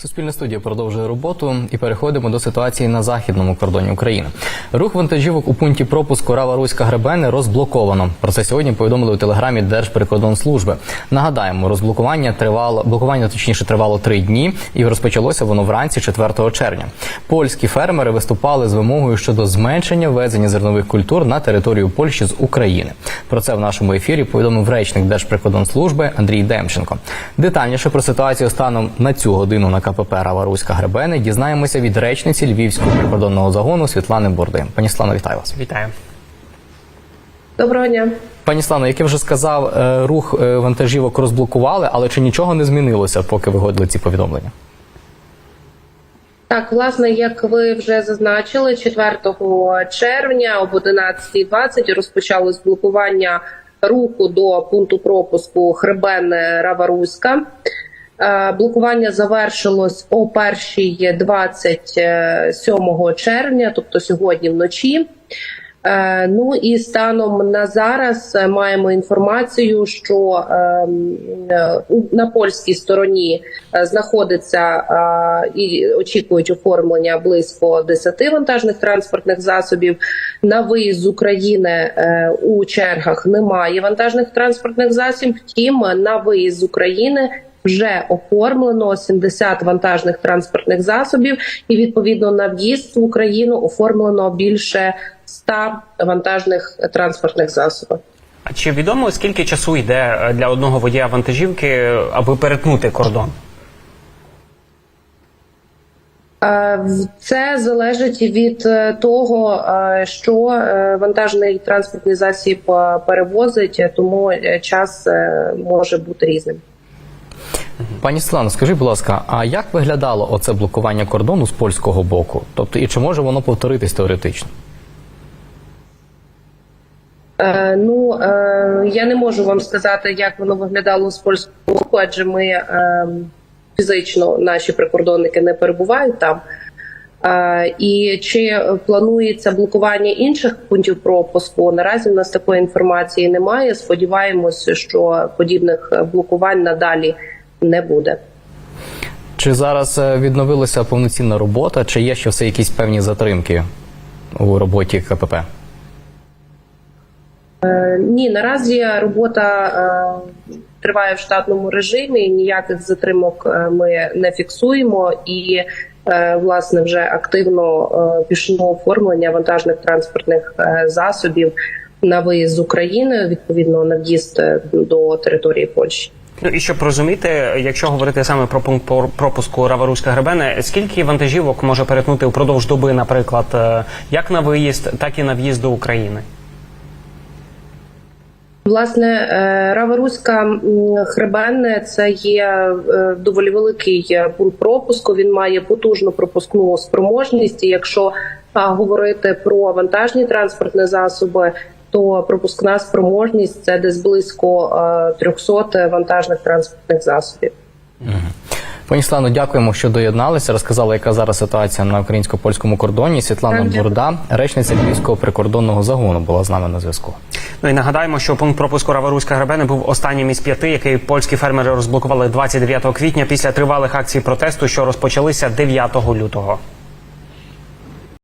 Суспільна студія продовжує роботу і переходимо до ситуації на західному кордоні України. Рух вантажівок у пункті пропуску Рава Руська Гребени розблоковано. Про це сьогодні повідомили у телеграмі Держприкордонслужби. Нагадаємо, розблокування тривало блокування, точніше тривало три дні, і розпочалося воно вранці 4 червня. Польські фермери виступали з вимогою щодо зменшення ввезення зернових культур на територію Польщі з України. Про це в нашому ефірі повідомив речник Держприкордонслужби Андрій Демченко. Детальніше про ситуацію станом на цю годину на КПП Рава-Руська Гребени дізнаємося від речниці Львівського прикордонного загону Світлани Бурди. Пані Слано, вітаю вас. Вітаю. Доброго дня. Пані Слано, як я вже сказав, е, рух е, вантажівок розблокували, але чи нічого не змінилося, поки виходили ці повідомлення? Так, власне, як ви вже зазначили, 4 червня об 11.20 розпочалось блокування руху до пункту пропуску Хребен Раваруська. Е, Блокування завершилось о 1.27 червня, тобто сьогодні вночі. Е, Ну і станом на зараз е, маємо інформацію, що ем, е, на польській стороні е, знаходиться е, і очікують оформлення близько 10 вантажних транспортних засобів. На виїзд з України е, у чергах немає вантажних транспортних засобів. Втім, на виїзд з України вже оформлено 70 вантажних транспортних засобів, і відповідно на в'їзд в Україну оформлено більше 100 вантажних транспортних засобів. А чи відомо скільки часу йде е, для одного водія вантажівки, е, аби перетнути кордон? Е, Це залежить від того, що вантажний транспортний засіб перевозить, тому час може бути різним. Пані Світлано, скажіть, будь ласка, а як виглядало оце блокування кордону з польського боку? Тобто, і чи може воно повторитись теоретично? Е, Ну е, я не можу вам сказати, як воно виглядало з польського боку, адже ми е, фізично наші прикордонники не перебувають там. Е, І чи планується блокування інших пунктів пропуску? Наразі в нас такої інформації немає. Сподіваємося, що подібних е, блокувань надалі не буде. Чи зараз е, відновилася повноцінна робота, чи є ще все якісь певні затримки у роботі КПП? Е, Ні, наразі робота е, триває в штатному режимі. Ніяких затримок ми не фіксуємо, і власне вже активно пішло оформлення вантажних транспортних засобів на виїзд з України, відповідно на в'їзд до території Польщі. Ну і щоб розуміти, якщо говорити саме про пункт пропуску Раваруська Гребене, скільки вантажівок може перетнути впродовж доби, наприклад, е, як на виїзд, так і на в'їзд до України? Власне, е, Рава-Руська хребенне це є е, доволі великий пункт пропуску. Він має потужну пропускну спроможність. І якщо говорити про вантажні транспортні засоби, то пропускна спроможність це десь близько е, 300 вантажних транспортних засобів. Пані Слано, дякуємо, що доєдналися. Розказали, яка зараз ситуація на українсько-польському кордоні. Світлана Бурда, речниця Львівського прикордонного загону, була з нами на зв'язку. Ну і нагадаємо, що пункт пропуску Раваруська Гребене був останнім із п'яти, який польські фермери розблокували 29 квітня після тривалих акцій протесту, що розпочалися 9 лютого.